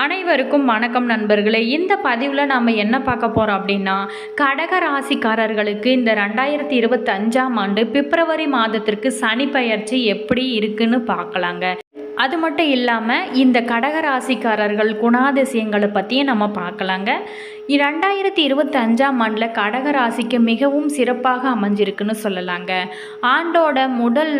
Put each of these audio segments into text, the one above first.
அனைவருக்கும் வணக்கம் நண்பர்களே. இந்த பதிவில் நாம் என்ன பார்க்க போகிறோம் அப்படின்னா கடக ராசிக்காரர்களுக்கு இந்த ரெண்டாயிரத்தி இருபத்தஞ்சாம் ஆண்டு பிப்ரவரி மாதத்திற்கு சனி பயிற்சி எப்படி இருக்குன்னு பார்க்கலாங்க. அது மட்டும் இல்லாமல் இந்த கடக ராசிக்காரர்கள் குணாதிசயங்களை பற்றியும் நம்ம பார்க்கலாங்க. ரெண்டாயிரத்தி இருபத்தஞ்சாம் ஆண்டில் கடக ராசிக்கு மிகவும் சிறப்பாக அமைஞ்சிருக்குன்னு சொல்லலாங்க. ஆண்டோட முதல்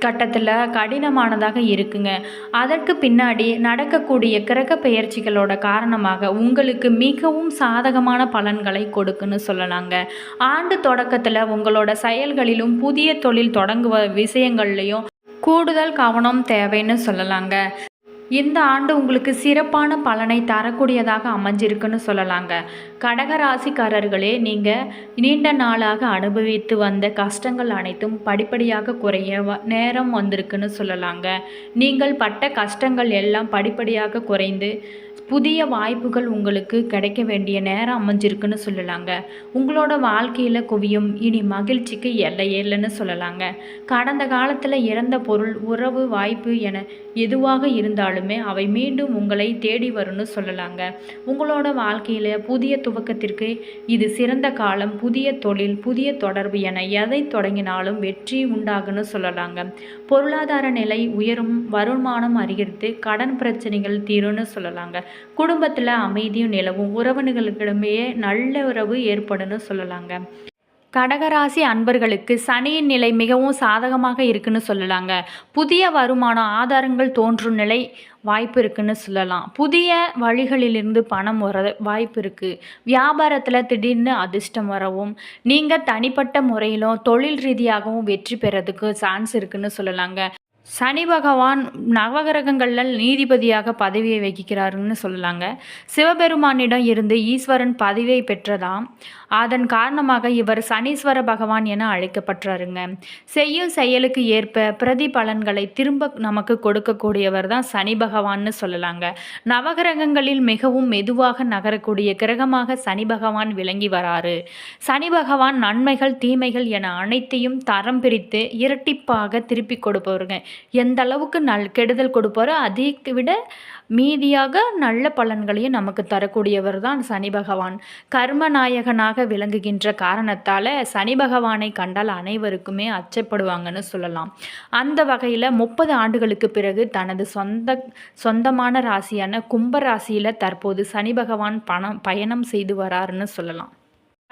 கட்டத்தில் கடினமானதாக இருக்குங்க. அதற்கு பின்னாடி நடக்கக்கூடிய கிரக பெயர்ச்சிகளோட காரணமாக உங்களுக்கு மிகவும் சாதகமான பலன்களை கொடுக்குன்னு சொல்லலாங்க. ஆண்டு தொடக்கத்தில் உங்களோட செயல்களிலும் புதிய தொழில் தொடங்குவ விஷயங்கள்லையும் கூடுதல் கவனம் தேவைன்னு சொல்லலாங்க. இந்த ஆண்டு உங்களுக்கு சிறப்பான பலனை தரக்கூடியதாக அமைஞ்சிருக்குன்னு சொல்லலாங்க. கடகராசிக்காரர்களே நீங்கள் நீண்ட நாளாக அனுபவித்து வந்த கஷ்டங்கள் அனைத்தும் படிப்படியாக குறைய நேரம் வந்திருக்குன்னு சொல்லலாங்க. நீங்கள் பட்ட கஷ்டங்கள் எல்லாம் படிப்படியாக குறைந்து புதிய வாய்ப்புகள் உங்களுக்கு கிடைக்க வேண்டிய நேரம் அமைஞ்சிருக்குன்னு சொல்லலாங்க. உங்களோட வாழ்க்கையில் குவியும் இனி மகிழ்ச்சிக்கு எல்லை இல்லைன்னு சொல்லலாங்க. கடந்த காலத்தில் இறந்த பொருள் உறவு வாய்ப்பு என எதுவாக இருந்தாலுமே அவை மீண்டும் உங்களை தேடி வரும்னு சொல்லலாங்க. உங்களோட வாழ்க்கையில் புதிய துவக்கத்திற்கு இது சிறந்த காலம் புதிய தொழில் புதிய தொடர்பு என எதை தொடங்கினாலும் வெற்றி உண்டாகுன்னு சொல்லலாங்க. பொருளாதார நிலை உயரும் வருமானம் அதிகரித்து கடன் பிரச்சனைகள் தீரும்னு சொல்லலாங்க. குடும்பத்தில் அமைதியும் நிலவும் உறவினர்களுக்கிடமே நல்ல உறவு ஏற்படும்னு சொல்லலாங்க. கடகராசி அன்பர்களுக்கு சனியின் நிலை மிகவும் சாதகமாக இருக்குன்னு சொல்லலாங்க. புதிய வருமான ஆதாரங்கள் தோன்றும் நிலை வாய்ப்பு இருக்குன்னு சொல்லலாம். புதிய வழிகளிலிருந்து பணம் வர வாய்ப்பு இருக்குது வியாபாரத்தில் திடீர்னு அதிர்ஷ்டம் வரவும் நீங்கள் தனிப்பட்ட முறையிலும் தொழில் ரீதியாகவும் வெற்றி பெறதுக்கு சான்ஸ் இருக்குன்னு சொல்லலாங்க. சனி பகவான் நவகிரகங்களில் நீதிபதியாக பதவியை வகிக்கிறாருன்னு சொல்லலாங்க. சிவபெருமானிடம் இருந்து ஈஸ்வரன் பதவியை பெற்றதாம். அதன் காரணமாக இவர் சனீஸ்வர பகவான் என அழைக்கப்பட்டாருங்க செய்யும் செயலுக்கு ஏற்ப பிரதிபலன்களை திரும்ப நமக்கு கொடுக்கக்கூடியவர் தான் சனி பகவான்னு சொல்லலாங்க. நவகிரகங்களில் மிகவும் மெதுவாக நகரக்கூடிய கிரகமாக சனி பகவான் விளங்கி வராரு. சனி பகவான் நன்மைகள் தீமைகள் என அனைத்தையும் தரம் பிரித்து இரட்டிப்பாக திருப்பி கொடுப்பவருங்க. எந்த அளவுக்கு நல் கெடுதல் கொடுப்பாரோ அதை விட மீதியாக நல்ல பலன்களையும் நமக்கு தரக்கூடியவர் தான் சனி பகவான். கர்மநாயகனாக விளங்குகின்ற காரணத்தால் சனி பகவானை கண்டால் அனைவருக்குமே அச்சப்படுவாங்கன்னு சொல்லலாம். அந்த வகையில் முப்பது ஆண்டுகளுக்கு பிறகு தனது சொந்த சொந்தமான ராசியான கும்ப ராசியில் தற்போது சனி பகவான் பணம் பயணம் செய்து வராருன்னு சொல்லலாம்.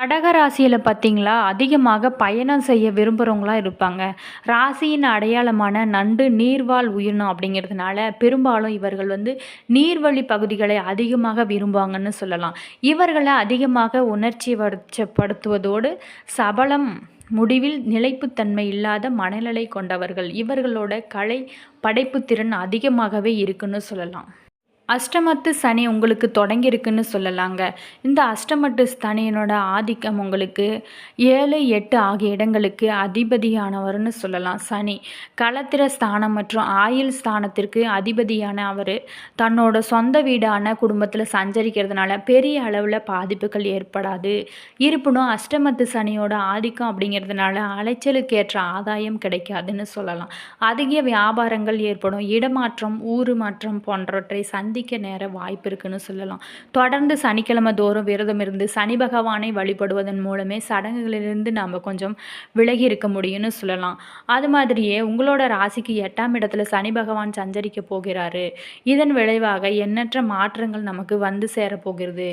கடக ராசியில் பார்த்தீங்களா அதிகமாக பயணம் செய்ய விரும்புகிறவங்களாம் இருப்பாங்க. ராசியின் அடையாளமான நண்டு நீர்வாழ் உயிரினம் அப்படிங்கிறதுனால பெரும்பாலும் இவர்கள் வந்து நீர்வழி பகுதிகளை அதிகமாக விரும்புவாங்கன்னு சொல்லலாம். இவர்களை அதிகமாக உணர்ச்சி வச்சப்படுத்துவதோடு சபலம் முடிவில் நிலைப்புத்தன்மை இல்லாத மனநிலை கொண்டவர்கள். இவர்களோட கலை படைப்புத்திறன் அதிகமாகவே இருக்குன்னு சொல்லலாம். அஷ்டமத்து சனி உங்களுக்கு தொடங்கியிருக்குன்னு சொல்லலாங்க. இந்த அஷ்டமத்து சனியினோட ஆதிக்கம் உங்களுக்கு ஏழு எட்டு ஆகிய இடங்களுக்கு அதிபதியானவர்னு சொல்லலாம். சனி களத்திர ஸ்தானம் மற்றும் ஆயுள் ஸ்தானத்திற்கு அதிபதியான அவர் தன்னோட சொந்த வீடான குடும்பத்தில் சஞ்சரிக்கிறதுனால பெரிய அளவில் பாதிப்புகள் ஏற்படாது. இருப்பினும் அஷ்டமத்து சனியோட ஆதிக்கம் அப்படிங்கிறதுனால அலைச்சலுக்கு ஏற்ற ஆதாயம் கிடைக்காதுன்னு சொல்லலாம். அதிக வியாபாரங்கள் ஏற்படும். இடமாற்றம் ஊரு மாற்றம் போன்றவற்றை சந்தி சந்திக்க நேர வாய்ப்பு இருக்குன்னு சொல்லலாம். தொடர்ந்து சனிக்கிழமை தோறும் விரதம் இருந்து சனி பகவானை வழிபடுவதன் மூலமே சடங்குகளிலிருந்து நாம் கொஞ்சம் விலகி இருக்க முடியும்னு சொல்லலாம். அது மாதிரியே உங்களோட ராசிக்கு எட்டாம் இடத்துல சனி பகவான் சஞ்சரிக்க போகிறாரு. இதன் விளைவாக எண்ணற்ற மாற்றங்கள் நமக்கு வந்து சேரப்போகிறது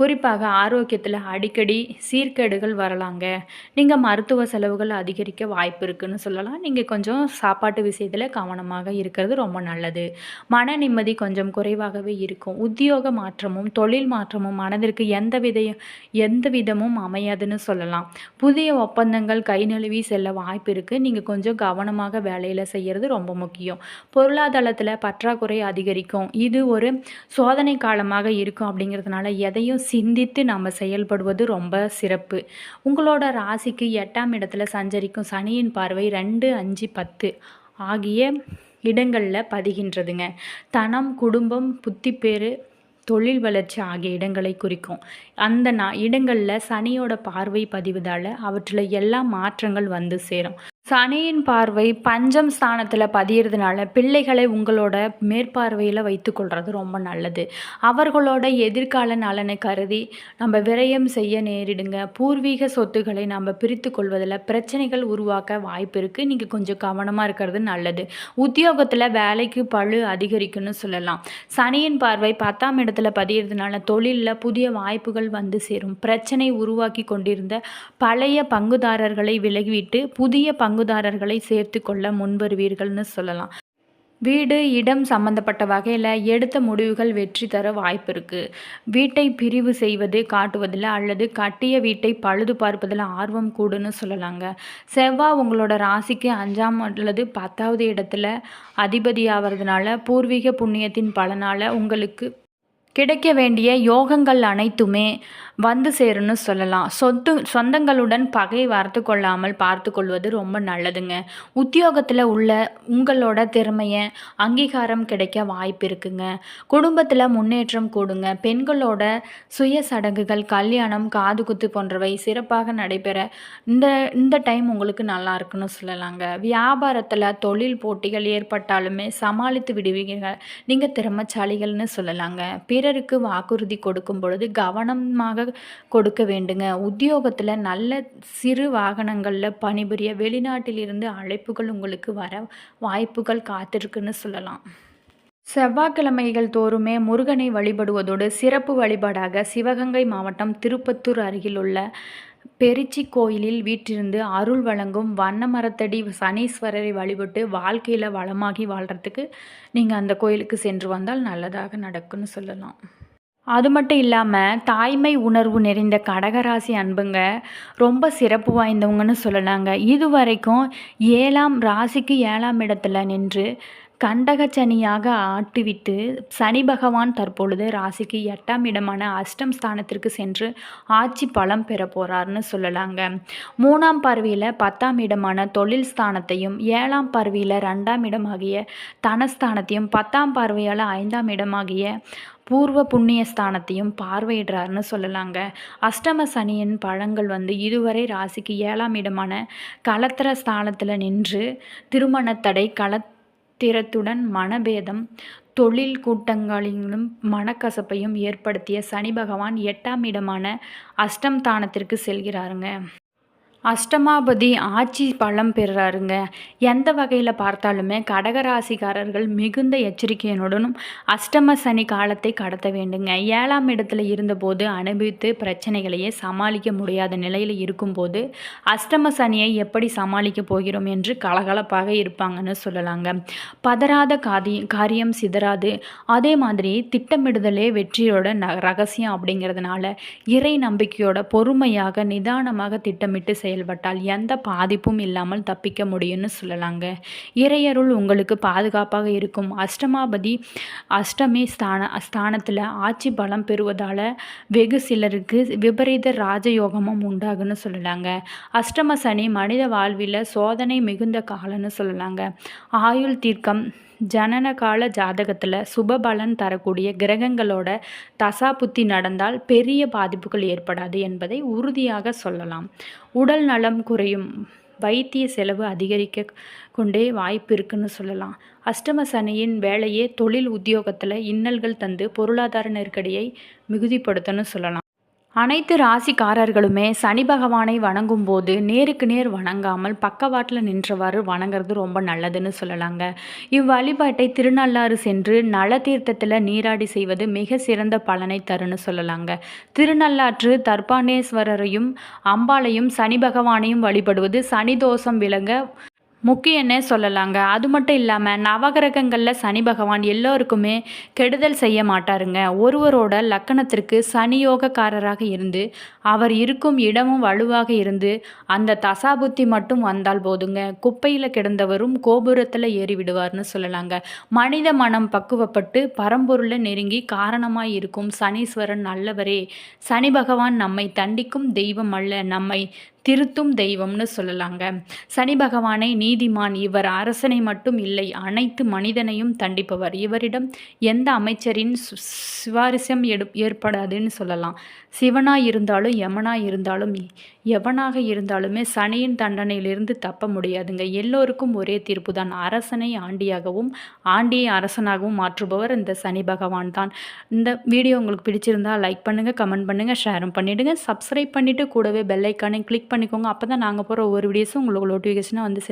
குறிப்பாக ஆரோக்கியத்தில் அடிக்கடி சீர்கேடுகள் வரலாங்க. நீங்கள் மருத்துவ செலவுகள் அதிகரிக்க வாய்ப்பு இருக்குன்னு சொல்லலாம். நீங்கள் கொஞ்சம் சாப்பாட்டு விஷயத்தில் கவனமாக இருக்கிறது ரொம்ப நல்லது. மன நிம்மதி கொஞ்சம் குறைவாகவே இருக்கும். உத்தியோக மாற்றமும் தொழில் மாற்றமும் மனதிற்கு எந்த வித எந்த விதமும் அமையாதுன்னு சொல்லலாம். புதிய ஒப்பந்தங்கள் கை நழுவி செல்ல வாய்ப்பு இருக்குது நீங்கள் கொஞ்சம் கவனமாக வேலையில் செய்கிறது ரொம்ப முக்கியம். பொருளாதாரத்தில் பற்றாக்குறை அதிகரிக்கும். இது ஒரு சோதனை காலமாக இருக்கும் அப்படிங்கிறதுனால எதையும் சிந்தித்து நம்ம செயல்படுவது ரொம்ப சிறப்பு. உங்களோட ராசிக்கு எட்டாம் இடத்துல சஞ்சரிக்கும் சனியின் பார்வை ரெண்டு அஞ்சு பத்து ஆகிய இடங்களில் பதிகின்றதுங்க. தனம் குடும்பம் புத்திப்பேறு தொழில் வளர்ச்சி ஆகிய இடங்களை குறிக்கும். அந்த நா இடங்களில் சனியோட பார்வை பதிவதால் அவற்றில் எல்லா மாற்றங்கள் வந்து சேரும். சனியின் பார்வை பஞ்சம் ஸ்தானத்தில் பதியறதுனால பிள்ளைகளை உங்களோட மேற்பார்வையில் வைத்துக்கொள்கிறது ரொம்ப நல்லது. அவர்களோட எதிர்கால நலனை கருதி நம்ம விரயம் செய்ய நேரிடுங்க. பூர்வீக சொத்துக்களை நம்ம பிரித்து கொள்வதில் பிரச்சனைகள் உருவாக்க வாய்ப்பு இருக்குது நீங்கள் கொஞ்சம் கவனமாக இருக்கிறது நல்லது. உத்தியோகத்தில் வேலைக்கு பழு அதிகரிக்கும்னு சொல்லலாம். சனியின் பார்வை பத்தாம் இடத்துல பதியறதுனால தொழிலில் புதிய வாய்ப்புகள் வந்து சேரும். பிரச்சனை உருவாக்கி கொண்டிருந்த பழைய பங்குதாரர்களை விலகிவிட்டு புதிய பங்கு பங்குதாரர்களை சேர்த்து கொள்ள முன்வருவீர்கள்னு சொல்லலாம். வீடு இடம் சம்மந்தப்பட்ட வகையில் எடுத்த முடிவுகள் வெற்றி தர வாய்ப்பு இருக்குது வீட்டை பிரிவு செய்வது காட்டுவதில் அல்லது கட்டிய வீட்டை பழுது பார்ப்பதில் ஆர்வம் கூடுன்னு சொல்லலாங்க. செவ்வாய் உங்களோட ராசிக்கு அஞ்சாம் அல்லது பத்தாவது இடத்துல அதிபதி ஆகிறதுனால பூர்வீக புண்ணியத்தின் பலனால் உங்களுக்கு கிடைக்க வேண்டிய யோகங்கள் அனைத்துமே வந்து சேரும்னு சொல்லலாம். சொத்து சொந்தங்களுடன் பகை வார்த்து கொள்ளாமல் பார்த்து கொள்வது ரொம்ப நல்லதுங்க. உத்தியோகத்தில் உள்ள உங்களோட திறமையை அங்கீகாரம் கிடைக்க வாய்ப்பு இருக்குங்க. குடும்பத்தில் முன்னேற்றம் கூடுங்க. பெண்களோட சுய சடங்குகள் கல்யாணம் காது குத்து போன்றவை சிறப்பாக நடைபெற இந்த இந்த டைம் உங்களுக்கு நல்லா இருக்குன்னு சொல்லலாங்க. வியாபாரத்தில் தொழில் போட்டிகள் ஏற்பட்டாலுமே சமாளித்து விடுவீங்க நீங்கள் திறமைச்சாலிகள்னு சொல்லலாங்க. பிற பிறருக்கு வாக்குறுதி கொடுக்கும் பொழுது கவனமாக கொடுக்க வேண்டுங்க. உத்தியோகத்தில் நல்ல சிறு வாகனங்களில் பணிபுரிய வெளிநாட்டிலிருந்து அழைப்புகள் உங்களுக்கு வர வாய்ப்புகள் காத்திருக்குன்னு சொல்லலாம். செவ்வாய்க்கிழமைகள் தோறுமே முருகனை வழிபடுவதோடு சிறப்பு வழிபாடாக சிவகங்கை மாவட்டம் திருப்பத்தூர் அருகிலுள்ள பெரிச்சி கோயிலில் வீற்றிருந்து அருள் வழங்கும் வண்ண மரத்தடி சனீஸ்வரரை வழிபட்டு வாழ்க்கையில் வளமாகி வாழ்கிறதுக்கு நீங்கள் அந்த கோயிலுக்கு சென்று வந்தால் நல்லதாக நடக்கும்னு சொல்லலாம். அது மட்டும் இல்லாமல் தாய்மை உணர்வு நிறைந்த கடகராசி அன்புங்க ரொம்ப சிறப்பு வாய்ந்தவங்கன்னு சொல்லலாங்க. இது வரைக்கும் ஏழாம் ராசிக்கு ஏழாம் இடத்துல நின்று கண்டகச்சனியாக ஆட்டுவிட்டு சனி பகவான் தற்பொழுது ராசிக்கு எட்டாம் இடமான அஷ்டம் ஸ்தானத்திற்கு சென்று ஆட்சி பலம் பெற போகிறார்னு சொல்லலாங்க. மூணாம் பார்வையில் பத்தாம் இடமான தொழில் ஸ்தானத்தையும் ஏழாம் பார்வையில் ரெண்டாம் இடமாகிய தனஸ்தானத்தையும் பத்தாம் பார்வையால் ஐந்தாம் இடமாகிய பூர்வ புண்ணிய ஸ்தானத்தையும் பார்வையிடுறாருன்னு சொல்லலாங்க. அஷ்டம சனியின் பழங்கள் வந்து இதுவரை ராசிக்கு ஏழாம் இடமான கலத்திர ஸ்தானத்தில் நின்று திருமணத்தடை கல திறத்துடன் மனபேதம் தொழில் கூட்டங்களிலும் மனக்கசப்பையும் ஏற்படுத்திய சனி பகவான் எட்டாம் இடமான அஷ்டம் தானத்திற்கு செல்கிறாருங்க. அஷ்டமாபதி ஆட்சி பலம் பெறுறாருங்க எந்த வகையில் பார்த்தாலுமே கடகராசிக்காரர்கள் மிகுந்த எச்சரிக்கையினுடனும் அஷ்டம சனி காலத்தை கடத்த வேண்டுங்க. ஏழாம் இடத்துல இருந்தபோது அனுபவித்து பிரச்சனைகளையே சமாளிக்க முடியாத நிலையில் இருக்கும்போது அஷ்டம சனியை எப்படி சமாளிக்க போகிறோம் என்று கலகலப்பாக இருப்பாங்கன்னு சொல்லலாங்க. பதறாத காதி காரியம் சிதறாது. அதே மாதிரி திட்டமிடுதலே வெற்றியோட ந ரகசியம் அப்படிங்கிறதுனால இறை நம்பிக்கையோட பொறுமையாக நிதானமாக திட்டமிட்டு செய்ய செயல்பட்டால் எந்த பாதிப்பும் இல்லாமல் தப்பிக்க முடியும்னு சொல்லலாங்க. இறையருள் உங்களுக்கு பாதுகாப்பாக இருக்கும். அஷ்டமாபதி அஷ்டமி ஸ்தான ஸ்தானத்தில் ஆட்சி பலம் பெறுவதால் வெகு சிலருக்கு விபரீத ராஜயோகமும் உண்டாகுன்னு சொல்லலாங்க. அஷ்டம சனி மனித வாழ்வில் சோதனை மிகுந்த காலம்னு சொல்லலாங்க. ஆயுள் தீர்க்கம் ஜனன கால ஜாதகத்தில் சுபபலன் தரக்கூடிய கிரகங்களோட தசாபுத்தி நடந்தால் பெரிய பாதிப்புகள் ஏற்படாது என்பதை உறுதியாக சொல்லலாம். உடல் நலம் குறையும். வைத்திய செலவு அதிகரிக்க கொண்டே வாய்ப்பு இருக்குன்னு சொல்லலாம். அஷ்டம சனியின் வேலையே தொழில் உத்தியோகத்தில் இன்னல்கள் தந்து பொருளாதார நெருக்கடியை மிகுதிப்படுத்தணும்னு சொல்லலாம். அனைத்து ராசிக்காரர்களுமே சனி பகவானை வணங்கும் போது நேருக்கு நேர் வணங்காமல் பக்கவாட்டில் நின்றவாறு வணங்குறது ரொம்ப நல்லதுன்னு சொல்லலாங்க. இவ்வழிபாட்டை திருநள்ளாறு சென்று நல தீர்த்தத்தில் நீராடி செய்வது மிக சிறந்த பலனை தருன்னு சொல்லலாங்க. திருநள்ளாற்று தர்பானேஸ்வரரையும் அம்பாளையும் சனி பகவானையும் வழிபடுவது சனி தோஷம் விளங்க முக்கியன்னே சொல்லலாங்க. அது மட்டும் இல்லாமல் நவகிரகங்களில் சனி பகவான் எல்லோருக்குமே கெடுதல் செய்ய மாட்டாருங்க. ஒருவரோட லக்கணத்திற்கு சனியோகக்காரராக இருந்து அவர் இருக்கும் இடமும் வலுவாக இருந்து அந்த தசாபுத்தி மட்டும் வந்தால் போதுங்க. குப்பையில் கிடந்தவரும் கோபுரத்தில் ஏறி விடுவார்னு சொல்லலாங்க. மனித மனம் பக்குவப்பட்டு பரம்பொருளை நெருங்கி காரணமாக இருக்கும் சனீஸ்வரன் நல்லவரே. சனி பகவான் நம்மை தண்டிக்கும் தெய்வம் அல்ல. நம்மை திருத்தும் தெய்வம்னு சொல்லலாங்க. சனி பகவானை நீதிமான் இவர் அரசனை மட்டும் இல்லை அனைத்து மனிதனையும் தண்டிப்பவர். இவரிடம் எந்த அமைச்சரின் சு- எடு ஏற்படாதுன்னு சொல்லலாம். சிவனாய் இருந்தாலும் யமனாய் இருந்தாலும் எவனாக இருந்தாலுமே சனியின் தண்டனையிலிருந்து தப்ப முடியாதுங்க. எல்லோருக்கும் ஒரே தீர்ப்பு தான் அரசனை ஆண்டியாகவும் ஆண்டியை அரசனாகவும் மாற்றுபவர் இந்த சனி பகவான் தான். இந்த வீடியோ உங்களுக்கு பிடிச்சிருந்தால் லைக் பண்ணுங்கள் கமெண்ட் பண்ணுங்கள் ஷேரும் பண்ணிவிடுங்க சப்ஸ்கிரைப் பண்ணிவிட்டு கூடவே பெல் கிளிக் பண்ணிக்கோங்க. அப்போ தான் நாங்கள் போகிற ஒவ்வொரு வீடியோஸும் உங்களுக்கு நோட்டிஃபிகேஷனாக வந்து